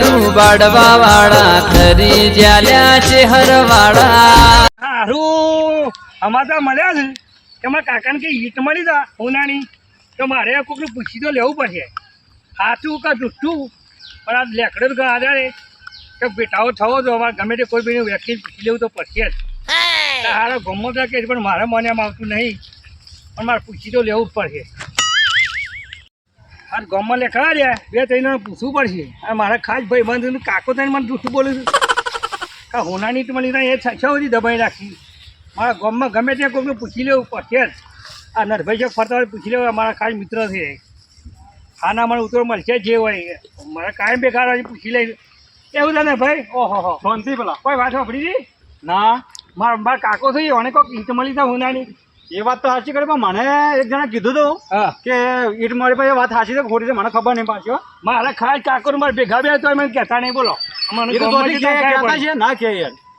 લાડુ બાડવા વાળા ખરી જ્યાલ્યા છે હરવાળા. હારું. અમારે તો મળ્યા છે. કે મારા કાકાને કઈ ઈટ મળી તા ઉનાની તો મારે કોકને પૂછી તો લેવું પડશે. સાચું કે જુઠ્ઠું? પણ આ લેકડે તો આધારે કે બેટાઓ થવો તો અમારે ગમે તે કોઈ બી વ્યક્તિ પૂછી લેવું તો પડશે જ. હારો ગમો તો કે પણ મારે મને એમ આવતું નહીં. પણ મારે પૂછી તો લેવું જ પડશે. આ ગમમાં લેખા રહ્યા બે ત્રણ પૂછવું પડશે. આ મારા ખાસ ભાઈ બંધ કાકો થઈને મને જૂઠું બોલું છું. કા હોનાની તો મને એ છ બધી દબાઈ રાખી. મારા ગામમાં ગમે ત્યાં કોઈને પૂછી લેવું પડશે જ. આ નરભાઈ ચોક ફરતા હોય પૂછી લેવું મારા ખાસ મિત્ર છે. ખાના મને ઉતરો મળશે જે હોય મારા કાયમ બેકાર હોય પૂછી લઈ એવું છે ને ભાઈ ઓહો હો. શાંતિ પેલા કોઈ વાત સાંભળી હતી ના. મારા મારા કાકો થઈ અને કોઈક ઈંટ મળી તા હોનાની? એ વાત તો સાચી કરી પણ મને એક જણા કીધું હતું કે ઈટ મારી પાસે વાત સાચી છે ખોટી છે મને ખબર નહીં પાછી. મારા ખાસ કાકો મારે ભેગા બે તો મને કહેતા નહીં બોલો. તો ના કે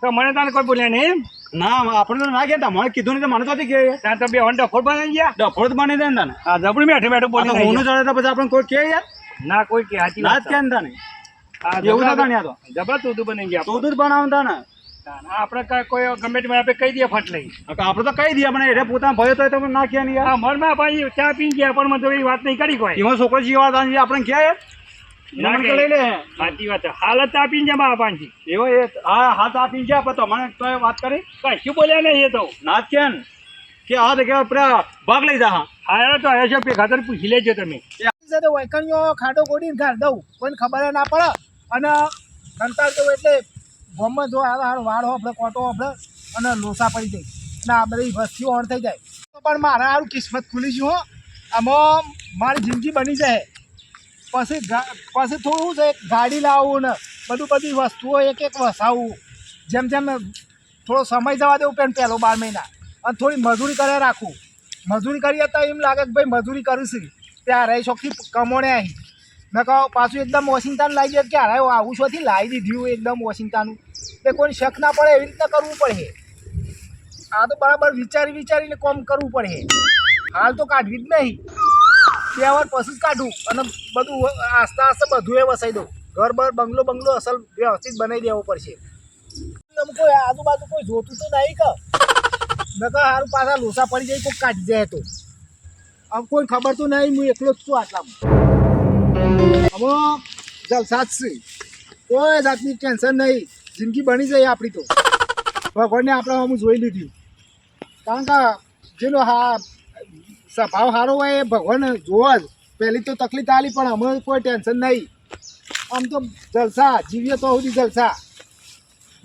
તો મને તને કોઈ બોલ્યા નહીં ના આપણે તો ના કહેતા મને કીધું નહીં તો મને તો કે ત્યાં તો બે વન ડફોડ બનાવી ગયા. ડફોડ બની દે ને તને. હા જબડી બેઠે બેઠું આ હું બોલી ચડે તો પછી આપણે કોઈ કે યાર. ના કોઈ કે સાચી વાત કે ને તને. એવું તો. જબરા તું તું બની ગયા. તું દૂધ બનાવતા ને આપણે કાંઈ કોઈ ગમે તે આપણે કહી દઈએ ફટ લઈ. આપણે તો કહી દઈએ મને એટલે પોતાના ભય તો તમે ના કહે નહીં મનમાં ભાઈ ચા પી ગયા પણ મને તો એ વાત નહીં કરી કોઈ. એમાં છોકરો જીવા હતા ને આપણે ક્યાં ના. લઈ લે. સાચી વાત હાલત ચા પીને જમા પાંચી એવો એ હા હાથ આપી ગયા પણ તો મને તો વાત કરી. કશું બોલ્યા નહીં એ તો? ના જ કે ને કે હા તો ભાગ લઈ જા. હા હા તો આવ્યા છો ખાતર પૂછી લેજો તમે. વૈકણીઓ ખાડો ગોડીને ઘાલ દઉં કોઈને ખબર ના પડે. અને કંટાળ તો એટલે ગમમાં જો આવે હારો વાળ આપણે, કોટો આપણે, અને લોસા પડી જાય. અને આ બધી વસ્તીઓ ઓન થઈ જાય. તો પણ મારા સારું કિસ્મત ખુલી છે હો. આમાં મારી જિંદગી બની જાય. પછી પછી થોડું છે ગાડી લાવવું ને બધું બધી વસ્તુઓ એક એક વસાવવું જેમ જેમ થોડો સમય જવા દેવું પેન પહેલો બાર મહિના. અને થોડી મજૂરી કરે રાખવું મજૂરી કરીએ તો એમ લાગે કે ભાઈ મજૂરી કરીશું ત્યાં રહી શોખથી કમોણે અહીં મેં કહો પાછું એકદમ વોશિંગ્ટન લાવી દે કે અરે આવું છોથી લાવી દીધું એકદમ વોશિંગટનનું તે કોઈ શક ના પડે એવી રીતના કરવું પડે. આ તો બરાબર વિચારી વિચારીને કોમ કરવું પડે. હાલ તો કાઢવી જ નહીં. બે વાર પછી જ કાઢું અને બધું આસ્તે આસ્તે બધું એ વસાઈ દઉં. ઘર બર બંગલો બંગલો અસલ વ્યવસ્થિત બનાવી દેવો પડશે. અમુક આજુબાજુ કોઈ જોતું તો નહીં કે. મેં કહો સારું પાછા લોસા પડી જાય કોઈ કાઢી જાય તો. આમ કોઈ ખબર તો નહીં, હું એકલો જ છું આટલામાં. હવે જલસા કોઈ જાતની ટેન્શન નહીં. જિંદગી બની જાય આપણી તો. ભગવાનને આપણે હું જોઈ લીધી. કારણ કે જેનો હા સ્વભાવ સારો હોય એ ભગવાન જોવા જ. પહેલી તો તકલીફ આલી, પણ અમે કોઈ ટેન્શન નહીં. આમ તો જલસા, જીવીએ તો સુધી જલસા.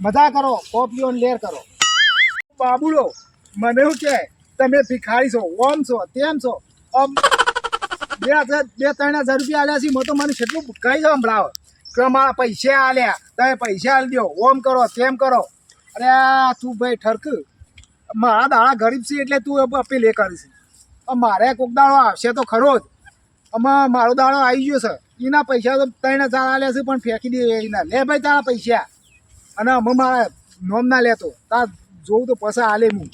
મજા કરો કોપીઓ લેર કરો. બાબુલો, મને એવું કહે તમે ભિખારી છો, ઓમ છો, તેમ છો. આમ બે બે, ત્રણ હજાર રૂપિયા આલ્યા છે મેં તો મને કેટલું કઈ સંભળાવે. કે મારા પૈસા આલ્યા. તમે પૈસા આલી દો ઓમ કરો, તેમ કરો. અરે તું ભાઈ ઠરક. મારા દાડા ગરીબ છે એટલે તું અપીલ એ કરીશ મારે કોક દાડો આવશે તો ખરો જ. આમાં મારો દાડો આવી ગયો છે. એના પૈસા તો ત્રણ હજાર આલ્યા છે, પણ ફેંકી દે એના. લે ભાઈ તારા પૈસા. અને અમે મારા નોમ ના લેતો. તાર જોઉં તો પૈસા આલે હું.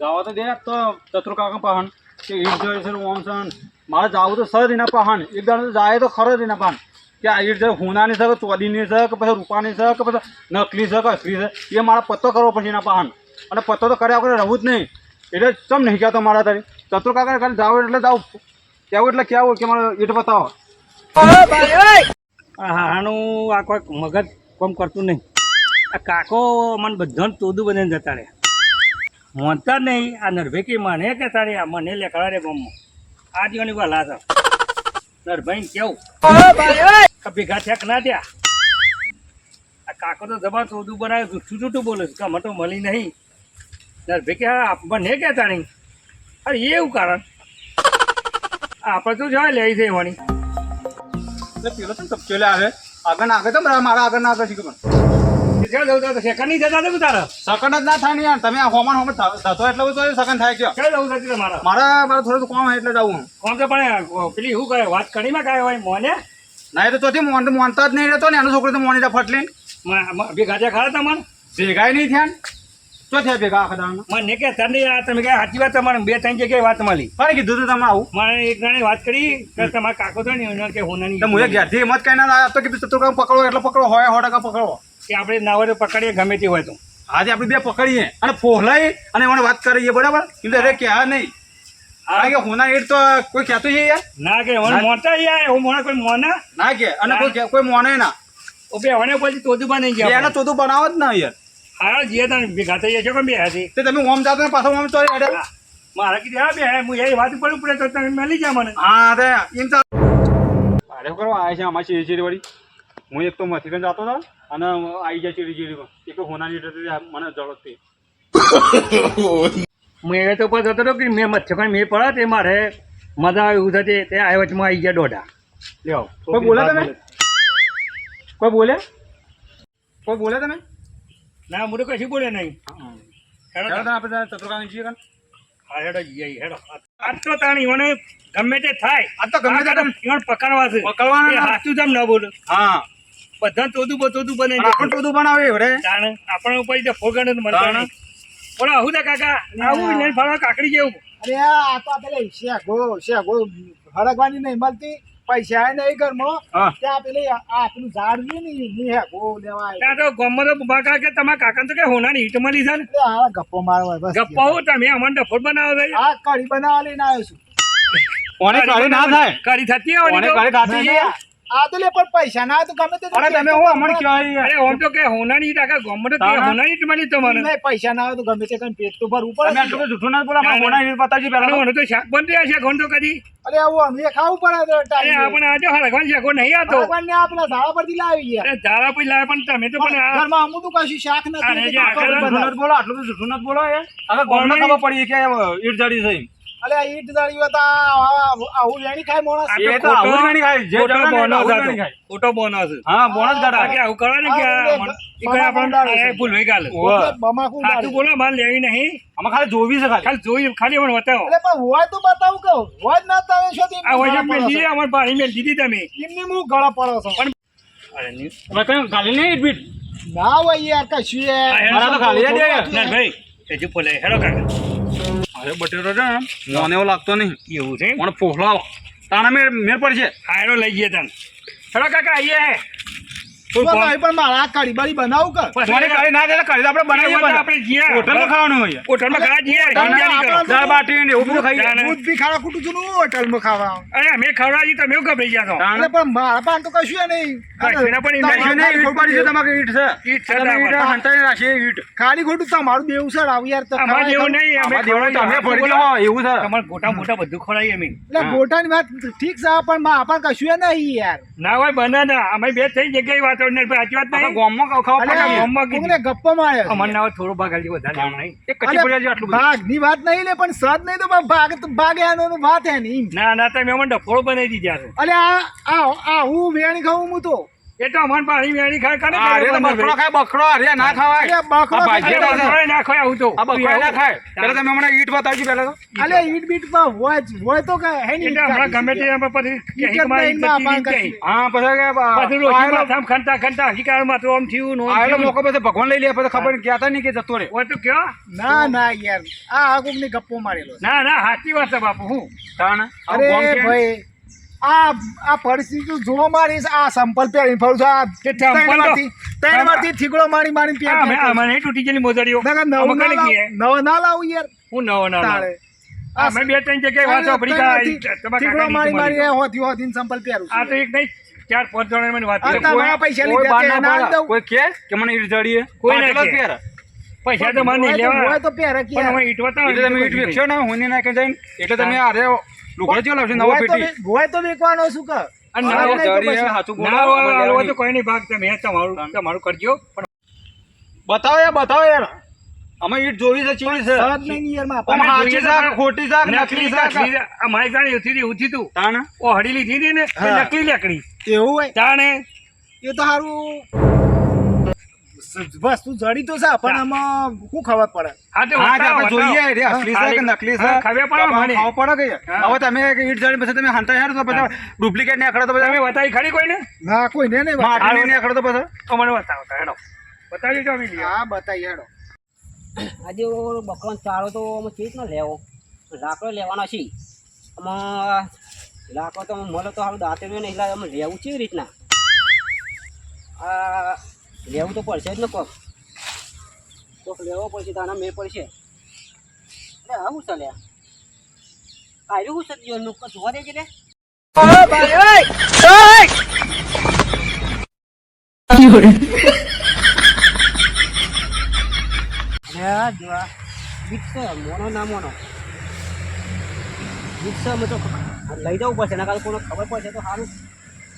જાવા તો દે, તો ચતુર કાકા કે ઈટ જોઈએ મારે જાવું તો સર એના પહાણ. એક દાડો જાય તો ખરો જ એના પહાણ. કે આ ઈટ છે હુનાની છે કે ચોદીની છે કે પછી રૂપાની છે કે પછી નકલી છે કે અસલી છે, એ મારા પત્તો કરવો પડશે એના પહાણ. અને પત્તો તો કર્યા વગર રહું જ નહીં. એટલે ચમ નહીં કહેતો મારા તારી? ચતુર કાકા ખાલી જાવ એટલે જાવ. કહેવું એટલે કેવું કે મારે ઈટ બતાવો હાનું આ કોઈ મગજ કોમ કરતું નહીં. આ કાકો મને બધાને તોદું બને જતા રહે મોનતા નહીં, આ નરભેકી માને કે તારે, આ મને લે રે બમ્મો આ દીવાની વાલા હતા નરભાઈ કેવું? ભેગા થયા ના થયા? આ કાકો તો જબા તોદું બનાવે જૂઠું જૂઠું બોલે છે કે મળી નહીં. નરભેકી હા મને કે તાણી? અરે એવું કારણ? આપણે તો જવા લઈ જઈ વણી. પેલો તો તપચો આવે. આગળ આગળ તો મારા આગળ આગળ શીખો તો શેકા નહીં જતા તો તારા. સકન જ ના થાય યાર. તમે આ હોમણ હોમણ થતો એટલે બધું સકન થાય કયો? ક્યાં જવું થતી તમારા? મારે મારે થોડું કોમ એટલે જવું કોમ તો પણ પેલી શું કહે વાત કરીમાં કાંઈ હોય? મોને? ના એ તો તોથી મોન તો મોનતા જ નહીં રહેતો ને. એનો છોકરો તો મોની ફટલીને. ભેગા ત્યાં ખરા તમારે? ભેગાય નહીં થયા તો થયા ભેગા આખા દાડાના? મને કે તને તમે કે સાચી વાત તમારે? બે ત્રણ જગ્યાએ વાત મળી. કોણે કીધું તું તમે આવું. મારે એક જણે વાત કરી કે તમારા કાકો તો ને કે હોનાની તો મુજબ ઘેરથી હિંમત કઈ ના લાવ્યો. તો કીધું ચતુર્કામ પકડો એટલે પકડો. હોય સો ટકા પકડો. કે આપણે નાવડે પકડીએ ગમે તે હોય તો. આજે આપણે બે પકડીએ અને ફોહલાઈ અને એમને વાત કરીએ બરાબર? એટલે અરે ક્યાં નહીં. આ કે હોના એટ તો કોઈ કહેતો છે યાર. ના કે મને મોટા યાર હું મોણા કોઈ મોના? ના કે અને કોઈ કોઈ મોને ના. ઓ બે હવે પછી તોતું બની ગયા એને તોતું બનાવો જ ના યાર. હા જીએ તને ભેગા થઈ જશો કે બે છે? તે તમે ઓમ જાતો ને પાછો ઓમ તો હેડે. મારા કીધું હા બે હું એ વાત ઉપર પડે તો તમે મળી જા મને. હા તે. એમ તો મારે કરવા આવ્યા છે અમારી ચીરી ચીરી વાળી? હું એક તો મથીકન જતો હતો. અને આવી જાય ચીડી ચીરી એક તો હોનાની ઈટ મને જળત મેં તો પછી હતો કે મેં મચ્છર મેં પડ્યા તે મારે મજા આવે થતી તે આ વચમાં આવી ગયા દોઢા. લ્યો. કોઈ બોલે તમે? કોઈ બોલે? કોઈ બોલે તમે? ના તો કશું બોલે નહીં. હેડો તમે આપણે ચતુર્કાની હા હેડો જઈએ હેડો. આજ તો તાણી મને ગમે તે થાય. આ તો ગમે તે પકડવા છે. પકડવાના. હાચું ન બોલું. હા. બધા તોતું બતોતું બને ટોદું બનાવીએ આપણે ઉપર જે ફોગણ જ મળતા પણ આવું તા કાકા? આવું ને. કાકડી જેવું. અરે આ તો પેલે શેગો શેગો હરગવાની નહીં મળતી. પૈસા નહીં ઘરમાં. ત્યાં પેલી આ આ ઝાડ રહ્યું ને હેગો લેવા ત્યાં તો બાકા કે તમારા કાકા તો કે હોનાની હીટ મળી છે ને. આ ગપ્પો મારવા બસ ગપ્પા તમે અમને ડફોટ બનાવો છો. આ કઢી બનાવવા લઈને આવ્યો છું. કોને કાઢી ના થાય? કરી થતી. કાઢી ખાતી? આ તો લે પણ પૈસા ના તો ગમે તે અરે તમે હું અમણ કહેવાય. અરે ઓમ તો કે હોનાની આખા ગમમાં તો તે તાણે. હોનાની તમારી. તમને નહીં, પૈસા ના આવે તો ગમે તે કરીને પેટ તો ભરવું તમે પડે આટલું બધું જૂઠું ના બોલો માં હોનાની બતાવજો પહેલા અને તો. ઓનો તો શાક બનતું રહ્યા છે તો કદી અરે આવું અમે ખાવું પડે તો અરે આપણે આજે હળગવાન શાકો નહીં આતો ભગવાનને આ પેલા ઝાડા પરથી લાવી ગયા. અરે ધારા પર લાવે પણ તમે તો પણ ઘરમાં અમુક તો કશું શાક નથી અરે જે કાકો આખા જૂઠું નથી બોલો આટલું તો જૂઠું નથી બોલો એ. હવે ગોળને ખબર પડી કે ઈટ જડી છે આ ઈટ દાળી હોય આહુ વેણી ખાય મોણસ. એ તો આહુ લેણી ખાય. જે ખોટો જડે ને બોનો આવું જ હતો. ઓટો ખાય. ખોટો બોનો છે. હા બોનસ ગાડા. કે આવું કરવા ને કે આ આ મન- ઈ બાબા કોઈ આપણને બંધાવે ભૂલ વહી ગાલ. બમાકુ સાચું. બોલો મારે લેવી નહીં. અમે ખાલી જોવી છે ખાલી. ખાલી જોઈ ખાલી મને બતાવો. અલે પણ હોય તો બતાવું કે હોય ના તારે શું તે આ હોય મે લીધી છો? અમારે પાણી મેં લીધી તમે. એમની હું ગળા પડો છો? અરે ની અમે કઈ ગાલી નહીં ઈટ બીટ? ના હોય યાર કશું એ. મારા તો ખાલી દે. ના ભાઈ જો બોલે હેડો કાકા. અરે બટેરો છે ને મને એવો લાગતો નહીં. એવું છે પણ ફોફલાવો તાણા મેર મેર પડશે. હેડો લઈ જઈએ તને. હેડો કાકા આવીએ ભાઈ પણ મારા કઢી બળી બનાવું કે? મને કાઢી ના દે તો આપણે બનાવીએ આપણે આપણે જઈએ હોટલમાં ખાવાનું હોય. હોટલમાં ખાવા જઈએ તાણે સમજાવી કરો. આપણે દાળ બાટી ને એવું બધું દૂધ બી ખાવા ખોટું છું ને હોટલમાં ખાવા. અરે અમે ખવડાવી તમે એવું ગભરાઈ ગયા છો? એટલે પણ મારા પાસે તો કશું નહીં. કશું પણ કશું નહીં, ઈટ પડી છે તમારે ઈટ છે. ઈટ છે તમે ઈટ તમારે. હંતાઈને ઈટ. ખાલી ખોટું તમારું દેવું સર આવું યાર તો અમારે ખવાય નહીં અમે દેવું તો પડી જાઓ, એવું છે. તમારે ગોટા મોટા બધું ખવડાવીએ અમે. એટલે ગોટાની વાત ઠીક છે પણ મારા પાસે કશું નહીં યાર. ના હોય બને ના અમે બે થઈ જગ્યાએ વાતો ને સાચી વાત નહીં ગામમાં ખાવા. કીધું. ગપ્પો ના હોય ભાગ વધારે નહીં આટલું બધું. ભાગની વાત નહીં લે પણ સદ નહીં તો ભાગ તો ભાગ એનો વાત હે નહીં ના ના તમે અમને ડફોળો બનાવી દીધા છે અલે આ આ હું વેણી ખાઉં હું તો એ તો અમારે પાણી વેણી ખાય કાને અરે તો બકરો ખાય બકરો અરે ના ખવાય. બકરો ભાજી ખાય. તો છે. ના ખાય આવું તો. આ બકરો ના ખાય. પેલા તમે હમણાં ઈટ બતાવજો પેલા તો. અલે ઈટ બીટમાં હોય હોય તો કે હે નહીં એટલે ગમે તે એમાં પછી કે માં હા પછી કે પછી રોજી ખંતા ખંતા હકીકારમાં તો આમ થયું ને ઓમ મોકો પછી ભગવાન લઈ લે પછી ખબર નહીં કહેતા નહીં કે જતો રે. હોય તો કયો? ના ના યાર. આ આ કોકની ગપ્પો મારેલો ના ના સાચી વાત છે બાપુ હું. તાણ. અરે ભાઈ આ આ પરિસ્થિતિ જોવા મારી આ સંપલ પહેરીને ફરું છું આ તે ચંપલ ત્રણ વારથી વારથી મારી મારીને આ મેં- પહેરી. તૂટી ગયેલી મોજડીઓ નવો ના લાવ- ગઈ? નવો ના લાવું યાર હું નવો ના. આ બે ત્રણ જગ્યાએ મારી મારી હોતી હોતી સંપલ પહેરું આ તો એક નહીં ચાર પાંચ જણા મને વાત આ. પૈસા લીધા. કોઈ કે કે મને ઈટ જડીએ કોઈ ના કે. પૈસા તો મને નહીં હોય તો- હોય લેવા તો પહેરે કે પણ યાર. ઈટ બતાવો એટલે તમે ઈટ રહ્યો વેચશો ને હુંની નાખી જઈને એટલે તમે અરે લુગડો જેવો લાવશે નવો પેટી. હોય તો વેચવાનો શું કર અને ના તો. તો કોઈ નહીં ભાગ તમે તમારું તમારું કરજો. પણ બતાવો યાર બતાવો યાર. અમે ઈટ જોવી છે ચીવી છે. સરદ નહીં યારમાં અમે હાચી શાક, ખોટી શાક, નકલી શાક. આ મારી જાણે એવું થયું એવું થયું તાણ? ઓ હડી લીધી હતી ને તો. નકલી લેકડી. એવું હોય? તાણે? એ તો સારું વસ્તુ જડી તો છે? પણ આમાં શું ખબર પડે? આપણે જોઈએ રે, અસલી છે કે નકલી છે હા, ખબર પડે તો મને. ખાવું પડે કે? હવે તમે ઈટ જડી પછી તમે હંતા હેરો તો પછી ડુપ્લિકેટ ને આખડો તો તમે બતાવી ખરી કોઈને ના? કોઈને નહીં બતાવી. માટી ને આખડો તો પછી? તો મને બતાવો હેડો. બતાવી જો અમે હા બતાવી હેડો. આજે બકરણ બકરાનો ચારો તો અમે ચીજ રીતના લેવો? લાકડો લેવાનો છે. આમાં લાકડો તો મળે તો સારું દાંતે નહીં લાવે અમે લેવું છે રીતના. આ લેવું તો પડશે જ ને કોક. કોક લેવો પડશે, તો આના મેં પડશે. એટલે હા હું ચાલે આવ્યું હું છે નુક જોવા દેજે ને. ના મોનો. અમે તો લઈ જવું પડશે એના કારણે કોઈને ખબર પડશે તો સારું.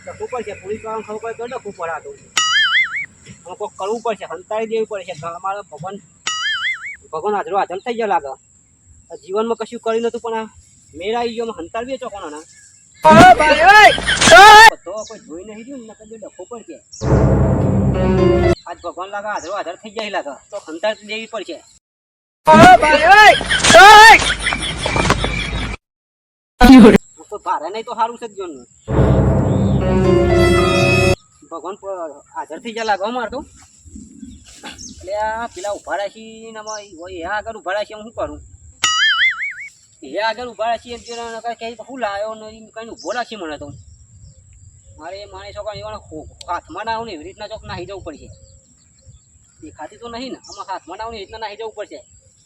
લખવું પડશે? પોલીસ વાળાને ખબર પડે, તો લખવું પડે કોઈક કરવું પડશે હંતાળી દેવી પડશે. અમારે ભગવાન ભગવાન હાજરો હાજર થઈ ગયા લાગે. જીવનમાં કશું કર્યું નતું, પણ મેળ આવી ગયો હંતાળવી ચોકોનો ના તો કોઈ જોઈ નહીં રહ્યું ને કદી ડખો પડશે. આજ ભગવાન લાગે હાજરો હાજર થઈ જાય લાગે. તો હંતાળ દેવી પડશે. ભારે નહીં તો સારું છે જ જોનું ભગવાન હાજર થઈ જાય લાગવા મારતો. એટલે આ પેલા ઊભા રાખી આમાં એ આગળ ઊભા રાખી હું શું કરું? એ આગળ ઊભા રાખી એમ પેલા કઈ શું લાવ્યો ને એમ કઈ ઊભો રાખી મને તો. મારે માણે છોકરા એવા હાથમાં ના આવું ને એવી રીતના ચોક નાહી જવું પડશે. દેખાતી તો નહીં ને, આમાં હાથમાં ના આવું ને રીતના નાહી જવું પડશે.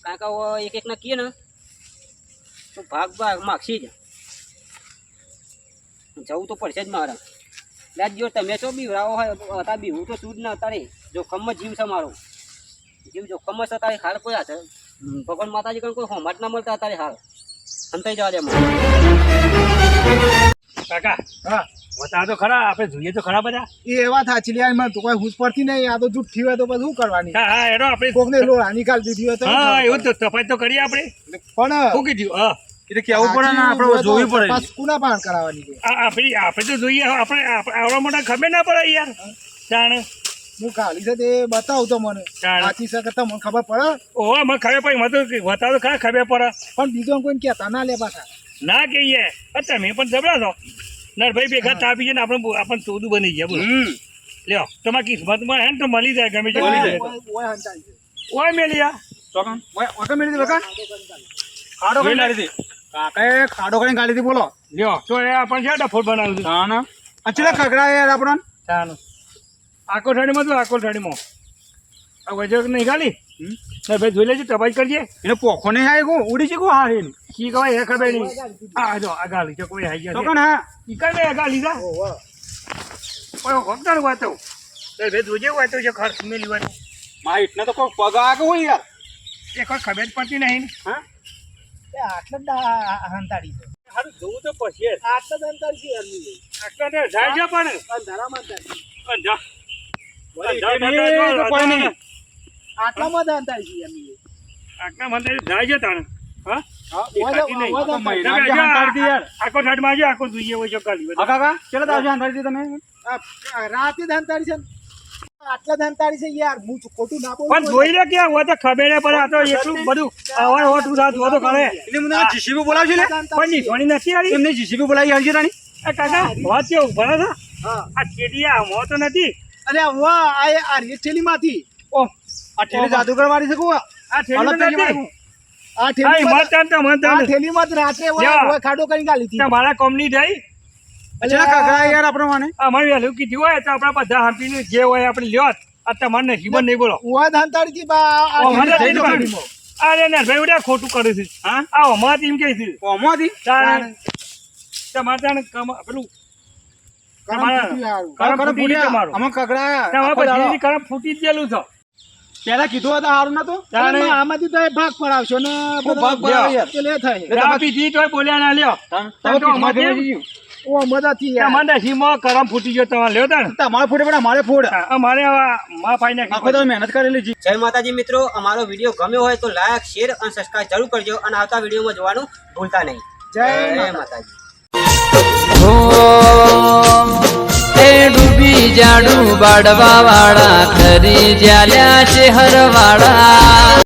કારણ કે એક એકના કીએ ને, તો ભાગ ભાગ માગશી જ. જવું તો પડશે જ મારે. એટલે જો તમે તો બીવરાવો હોય હતા બીવું તો શું જ ના અત્યારે. જોખમમાં જીવ છે મારો. જીવ જોખમમાં છે તારે હાલ કોઈ હશે ભગવાન માતાજી કણ કોઈ હોમાટ ના મળતા તારે હાલ. સંતાઈ જવા દે કાકા હા. બતા તો ખરા આપણે જોઈએ તો ખરા બધા. એ એવા થા લે માં તો કોઈ હુસ પડતી નહીં. આ તો જૂઠ હોય તો પછી શું કરવાની? હા હા એનો આપણે કોકને લોળા હાનિકાલ દીધી હોય તો હા એવું તો તપાસ તો કરીએ આપણે. પણ શું કીધું? હા. એટલે કેવું પડે ને આપણે જોવી પડે કુના પાન કરાવવાની છે આપણે આપણે તો જોઈએ આપણે આવડા મોટા ખબર ના પડે યાર જાણે હું ખાલી છે તે બતાવું તો મને સાચી છે કે મને ખબર પડે ઓ મને ખબર પડી મને તો બતાવો ખરા ખબર પડે પણ બીજો કોઈને કહેતા ના લે પાછા ના કહીએ તમે પણ જબરા છો નરભાઈ ભેગા તાપી છે ને આપણે આપણે ચોદું બની ગયા બોલો લ્યો તમારી કિસ્મતમાં હે ને તો મળી જાય ગમે તે મળી જાય. ઓય છે ઓય મેલિયા ચોકન ઓય ઓકે મેલી દે બકા આડો ગાડી હતી કાકાએ ખાડો કરીને ગાડી થી બોલો. લ્યો તો એ આપણે છે ડફોર બનાવ્યું હતું ના ના. અચ્છા ખગડા યાર આપણને. ચાલો. આકો ઠાડીમાં તો આકો ઠાડીમાં આ વજક નહીં ગાલી હમ? નરભાઈ જોઈ લેજે તપાસ કરજે. એને પોખો નહીં આવી ગયું ઉડી છે હા હારી શી કહેવાય એ ખબર નહીં. આ જો આ ગાલી છે કોઈ આવી ગયા ચોકન હા? ઈ કઈ નહીં ગાલી જા. ઓય હોકદાર વાતો? નરભાઈ જોજે વાતો છે ખર્ચ મેલી વાતો મારા ઈટને તો કોઈ પગ આ હોય યાર. એ કોઈ ખબર પડતી નહીં હા? આટલે જ હંતાડી છે. સારું જોવું તો પછી આટલે જ હંતાડી છે એમની. આટલા જાય છે પણ. અંધારામાં આટલામાં જ હંતાડી છે એમની. છે તાણે. હા. આખો જોઈએ હોય કાકા ચલો અંધારી તમે? આ રાતે જ હંતાડી છે ને. આટલા જ છે યાર હું ખોટું ના બોલું. પણ જોઈ લે ક્યાં હોય તો ખબેડે પર આ તો એટલું બધું અવાર હોટ હોય તો કરે એટલે મને જીસીબી બોલાવશે ને પણ નિશાની નથી આવી? એમને જીસીબી બોલાવી હરજી રાણી એ કાકા વાત કેવું ભણે છે? હા. આ કેડિયા મો તો નથી. અરે વા આ આ રેઠેલી માંથી ઓહ આ ઠેલી જાદુગર મારી છે કોઈ આ ઠેલી નથી. આ ઠેલી મતદાન તો આ ઠેલી માં રાત્રે ઓય-. ખાડો કરી ગાલી હતી. તમારા કોમની થઈ. અચ્છા ખગડા યાર આપણે મને અમારે વહેલું કીધું હોય તો આપણા બધા હાંપીને જે હોય આપણે લ્યો આ તમારે નસીબ નહીં બોલો. ઓય જ બા આ ઓ, મને ઠેલી થઈ ઠેલીમાં. અરે ના ભાઈ ઉડ્યા ખોટું કરે છે. હા? આ અમારે એમ કે છે. ઓમાંથી તાણે તમારે તાણે પેલું કીધું હતું હારું નતું? તાણે આમાંથી તો ભાગ પડાવશો ને ભાગ પડાવે બોલ્યા ના લ્યો. તમે તમે. ઓ મજાથી યાર. તમારે નસીબમાં કરમ ફૂટી ગયો તમારે લ્યો તાણે. તમારે ફૂટે પણ અમારે ફૂટ અમારે આ માં ફાઈ આખો નાખી તો મહેનત કરેલી જી. જય માતાજી મિત્રો અમારો વીડિયો ગમ્યો હોય તો લાઈક શેર અને સબસ્ક્રાઇબ જરૂર કરજો અને આવતા વિડીયોમાં જોવાનું ભૂલતા નહીં. જય માતાજી. હો ડૂબી જાડું બાડવા વાળા ખરી જ્યાલ્યા છે હરવાળા.